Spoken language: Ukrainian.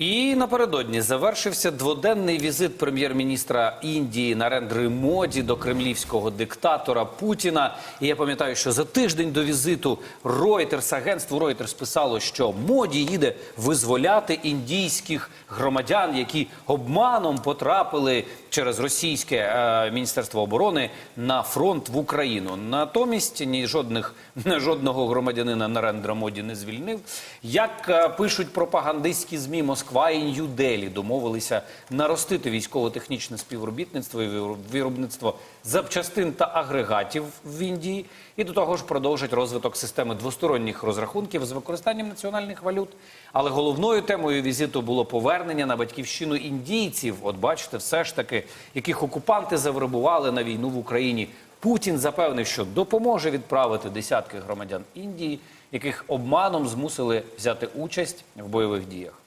І напередодні завершився дводенний візит прем'єр-міністра Індії Нарендри Моді до кремлівського диктатора Путіна. І я пам'ятаю, що за тиждень до візиту Reuters, агентство Reuters писало, що Моді їде визволяти індійських громадян, які обманом потрапили через російське е, міністерство оборони на фронт в Україну. Натомість ні жодних жодного громадянина Нарендра Моді не звільнив. Як е, пишуть пропагандистські змі Москва і Нью-Делі домовилися наростити військово-технічне співробітництво і виробництво запчастин та агрегатів в Індії, і до того ж продовжать розвиток системи двосторонніх розрахунків з використанням національних валют. Але головною темою візиту було повернення на батьківщину індійців. От бачите, все ж таки, яких окупанти завербували на війну в Україні. Путін запевнив, що допоможе відправити десятки громадян Індії, яких обманом змусили взяти участь в бойових діях.